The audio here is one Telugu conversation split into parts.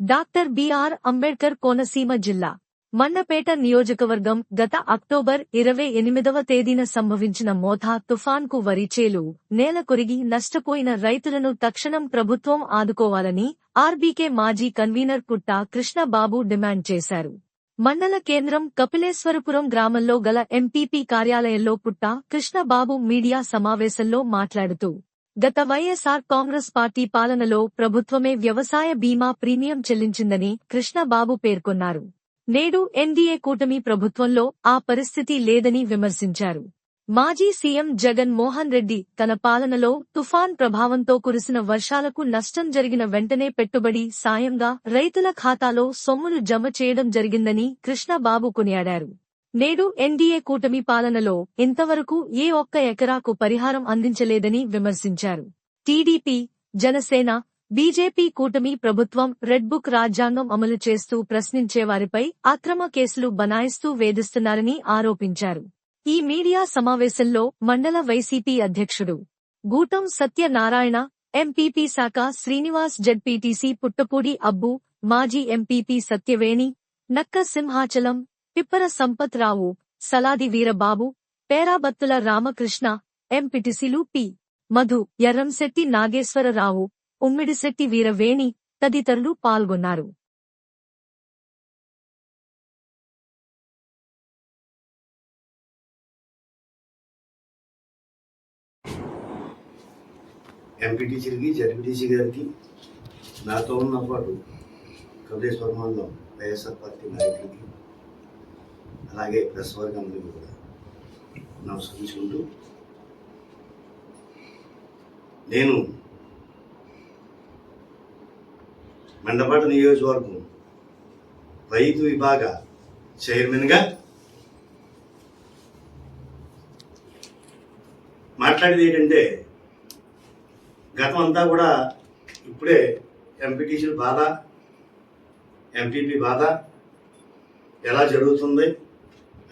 డాక్టర్ బిఆర్ అంబేడ్కర్ కోనసీమ జిల్లా మండపేట నియోజకవర్గం గత అక్టోబర్ ఇరవై ఎనిమిదవ తేదీన సంభవించిన మోథా తుఫాన్కు వరి చేలు నేల కొరిగి నష్టపోయిన రైతులను తక్షణం ప్రభుత్వం ఆదుకోవాలని ఆర్బీకే మాజీ కన్వీనర్ పుట్ట కృష్ణబాబు డిమాండ్ చేశారు. మండల కేంద్రం కపిలేశ్వరపురం గ్రామంలో గల ఎంపీపీ కార్యాలయంలో పుట్ట కృష్ణబాబు మీడియా సమావేశంలో మాట్లాడుతూ గత వైఎస్ఆర్ కాంగ్రెస్ పార్టీ పాలనలో ప్రభుత్వమే వ్యవసాయ బీమా ప్రీమియం చెల్లించిందని కృష్ణబాబు పేర్కొన్నారు. నేడు ఎన్డీఏ కూటమి ప్రభుత్వంలో ఆ పరిస్థితి లేదని విమర్శించారు. మాజీ సీఎం జగన్ మోహన్ రెడ్డి తన పాలనలో తుఫాన్ ప్రభావంతో కురిసిన వర్షాలకు నష్టం జరిగిన వెంటనే పెట్టుబడి సాయంగా రైతుల ఖాతాలో సొమ్మును జమ చేయడం జరిగిందని కృష్ణబాబు కొనియాడారు. నేడు ఎన్డీఏ కూటమి పాలనలో ఇంతవరకు ఏ ఒక్క ఎకరాకు పరిహారం అందించలేదని విమర్శించారు. టీడీపీ జనసేన బీజేపీ కూటమి ప్రభుత్వం రెడ్బుక్ రాజ్యాంగం అమలు చేస్తూ ప్రశ్నించేవారిపై అక్రమ కేసులు బనాయిస్తూ వేధిస్తున్నారని ఆరోపించారు. ఈ మీడియా సమావేశంలో మండల వైసీపీ అధ్యక్షుడు గూటం సత్యనారాయణ ఎంపీపీ శాఖ శ్రీనివాస్ జడ్పీటీసీ పుట్టపూడి అబ్బు మాజీ ఎంపీపీ సత్యవేణి నక్క సింహాచలం పిప్పర సంపత్ రావు సలాది వీరబాబు పేరాబత్తుల రామకృష్ణ ఎంపిటిసిలు పి. మధు ఎర్రంశెట్టి నాగేశ్వరరావు ఉమ్మిడిశెట్టి వీరవేణి తదితరులు పాల్గొన్నారు. ఎంపీటీసీలకి జడ్పీటీసీ గారికి నాతో ఉన్న పాటు కపిలేశ్వర మండలం వైఎస్ఆర్ పార్టీ నాయకులకి అలాగే ప్రెస్ వర్గందరికీ కూడా నమస్కరించుకుంటూ నేను మండపాట నియోజకవర్గం రైతు విభాగ చైర్మన్గా మాట్లాడేది ఏంటంటే గతం అంతా కూడా ఇప్పుడే ఎంపీటీసీల బాధ ఎంపీపీ బాధ ఎలా జరుగుతుంది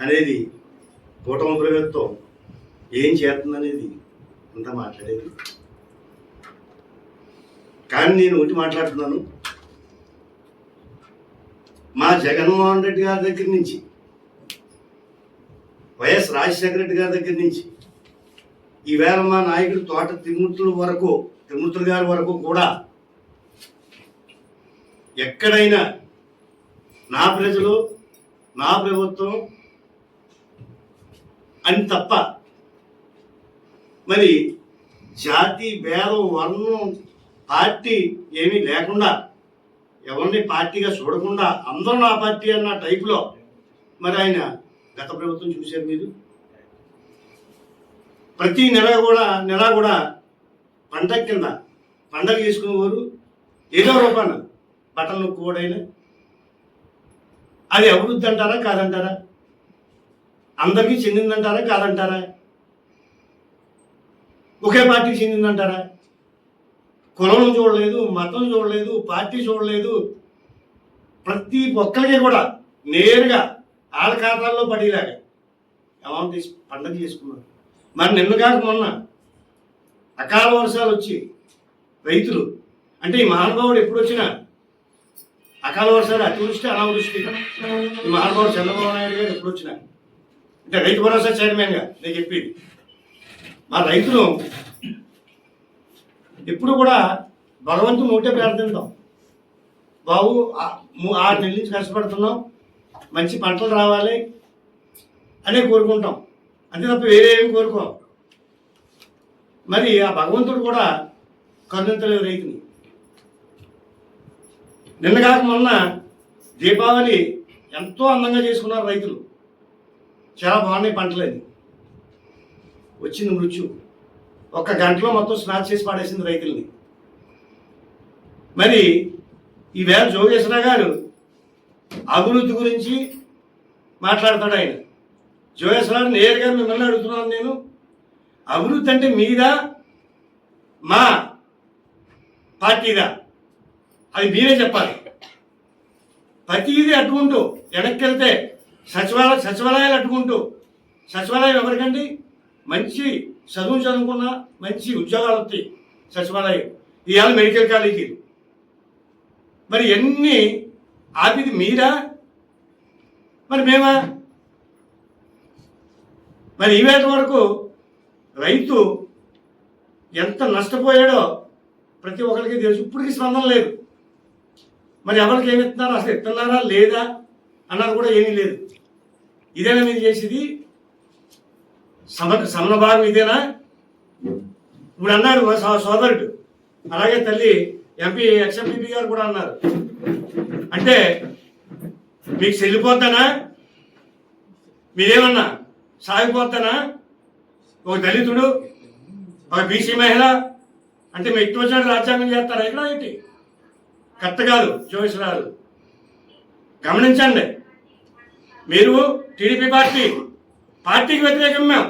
అనేది కూటమి ప్రభుత్వం ఏం చేస్తుంది అనేది అంతా మాట్లాడేది. కానీ నేను ఒకటి మాట్లాడుతున్నాను. మా జగన్మోహన్ రెడ్డి గారి దగ్గర నుంచి వైఎస్ రాజశేఖర రెడ్డి గారి దగ్గర నుంచి ఈవేళ మా నాయకుడు తోట త్రిమూర్తుల వరకు త్రిమూర్తుల గారి వరకు కూడా ఎక్కడైనా నా ప్రజలు నా ప్రభుత్వం అని తప్ప మరి జాతి భేదం వర్ణం పార్టీ ఏమీ లేకుండా ఎవరిని పార్టీగా చూడకుండా అందరూ నా పార్టీ అన్న టైపులో మరి ఆయన గత ప్రభుత్వం చూశారు మీరు? ప్రతి నెల కూడా నెల కూడా పండగ కింద పండగ చేసుకునేవారు. ఏదో రూపాన బట్టలు నొక్కువడైనా. అది అభివృద్ధి అంటారా కాదంటారా? అందరికీ చెందిందంటారా కాదంటారా? ఒకే పార్టీకి చెందిందంటారా? కులం చూడలేదు మతం చూడలేదు పార్టీ చూడలేదు. ప్రతి ఒక్కరికి కూడా నేరుగా వాళ్ళ ఖాతాల్లో పడేలాగా అమౌంట్ తీసి పండగ చేసుకున్నారు. మరి నిన్న కాక మొన్న అకాల వర్షాలు వచ్చి రైతులు అంటే ఈ మహానుభావుడు ఎప్పుడు వచ్చినా అకాల వర్షాలు అతివృష్టి అనావృష్టి ఈ మహానుభావుడు చంద్రబాబు నాయుడు గారు ఎప్పుడు వచ్చినా అంటే రైతు భరోసా చైర్మన్గా నేను చెప్పేది. మా రైతులు ఎప్పుడు కూడా భగవంతుని ఒకటే ప్రార్థిద్దాం బాబు ఆరు నెలల నుంచి కష్టపడుతున్నాం మంచి పంటలు రావాలి అనే కోరుకుంటాం. అంతే తప్ప వేరే ఏం కోరుకోం. మరి ఆ భగవంతుడు కూడా కరుణించలేదు రైతుని. నిన్న కాక మొన్న దీపావళి ఎంతో అందంగా చేసుకున్నారు రైతులు. చాలా బాగున్నాయి పంటలేదు వచ్చింది మృత్యు. ఒక్క గంటలో మొత్తం స్నాచ్ చేసి పాడేసింది రైతుల్ని. మరి ఈవేళ జోగేశ్వర గారు అభివృద్ధి గురించి మాట్లాడతాడు ఆయన. జోగేశ్వరరావు నేరుగా మిమ్మల్ని అడుగుతున్నాను నేను. అభివృద్ధి అంటే మీదా? మా పార్టీదా? అది మీరే చెప్పాలి. ప్రతిదీ అడ్డుకుంటూ వెనక్కి వెళ్తే సచివాలయ సచివాలయాలు అడ్డుకుంటూ సచివాలయం ఎవరికండి? మంచి చదువు చదువుకున్న మంచి ఉద్యోగాలు వస్తాయి సచివాలయం. ఇవాళ మెడికల్ కాలేజీలు. మరి ఎన్ని ఆపిది మీరా? మరి మేమా? మరి ఈవేళ వరకు రైతు ఎంత నష్టపోయాడో ప్రతి ఒక్కరికి తెలుసు. ఇప్పటికీ స్పందన లేదు. మరి ఎవరికి ఏమి ఇస్తున్నారు అసలు ఇస్తున్నారా లేదా? అన్నది కూడా ఏమీ లేదు. ఇదేనా మీరు చేసేది? సమ సమన భాగం ఇదేనా? ఇప్పుడు అన్నాడు మా సోదరుడు. అలాగే తల్లి ఎంపీ ఎక్స్ఎంపీ గారు కూడా అన్నారు. అంటే మీకు చెల్లిపోతానా? మీరేమన్నా సాగిపోతానా? ఒక దళితుడు ఒక బీసీ మహిళ అంటే మీ ఎక్కువ రాజ్యాంగం చేస్తారా? ఇక్కడ ఏంటి? కరెక్ట్ కాదు జోషరాలు గమనించండి మీరు టీడీపీ పార్టీ పార్టీకి వ్యతిరేకం మేము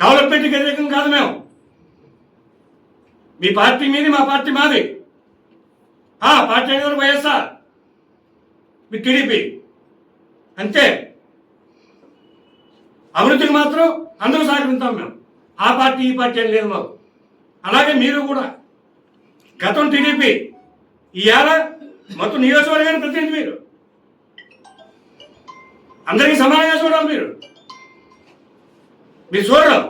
డెవలప్మెంట్కి వ్యతిరేకం కాదు మేము మీ పార్టీ మీది మా పార్టీ మాది. ఆ, పార్టీ అనేది వైఎస్ఆర్ మీ టీడీపీ. అంతే. అభివృద్ధికి మాత్రం అందరూ సహకరిస్తాం మేము ఆ పార్టీ ఈ పార్టీ అని లేదు మాకు. అలాగే మీరు కూడా. గతం టీడీపీ. ఇవాళ మొత్తం నియోజకవర్గానికి ప్రతినిధి మీరు. అందరికీ సమానంగా చూడాలి మీరు. మీరు చూడరు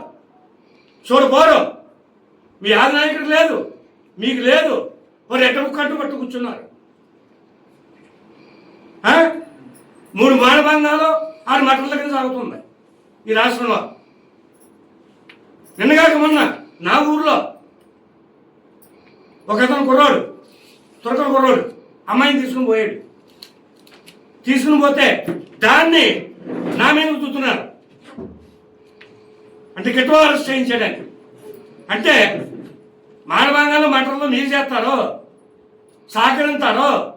చూడపోరు మీ ఆదనాయకుడికి లేదు మీకు లేదు. మరి ఎట్ట కట్టు పట్టు కూర్చున్నారు? మూడు మానభంగాలు ఆరు మటల కింద సాగుతుంది ఈ రాష్ట్రంలో. నిన్నగాక మొన్న నా ఊర్లో ఒక అతను కుర్రాడు త్వరగా కుర్రాడు. అమ్మాయిని తీసుకుని పోయాడు. తీసుకుని పోతే దాన్ని నా మీద చూస్తున్నారు అంటే గిట్టువ అరెస్ట్ చేయించాడని అంటే మానభంగాలు మటర్లో మీరు చేస్తారో సహకరిస్తారో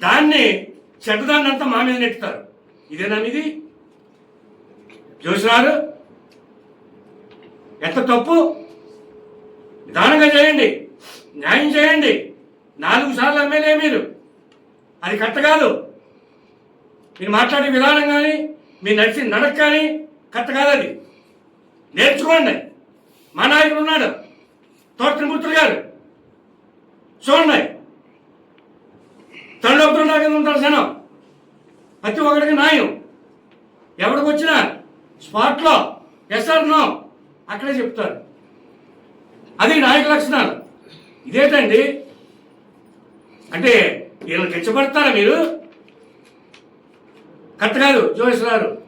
దాన్ని చెడ్డదాన్ని అంతా మా మీద నెట్టుతారు. ఇదేనా మీది? చూసినారు ఎంత తప్పు? నిదానంగా చేయండి. న్యాయం చేయండి. నాలుగు సార్లు ఎమ్మెల్యే మీరు. అది కరెక్ట్ కాదు. మీరు మాట్లాడే విధానం కానీ మీరు నడిచిన నడక కానీ కరెక్ట్ కాదు అది. నేర్చుకోండి. మా నాయకుడు ఉన్నాడు. తోట త్రిమూర్తులు గారు. చూడండి. తండ్రి కింద ఉంటారు జనం. ప్రతి ఒక్కడికి న్యాయం. ఎవరికి వచ్చినా స్పాట్లో ఎస్ఆర్ నో అక్కడే చెప్తారు. అది నాయక లక్షణాలు. ఇదేంటండి? అంటే వీళ్ళని కించపడతారా మీరు? కరెక్ట్ కాదు జోష్ గారు.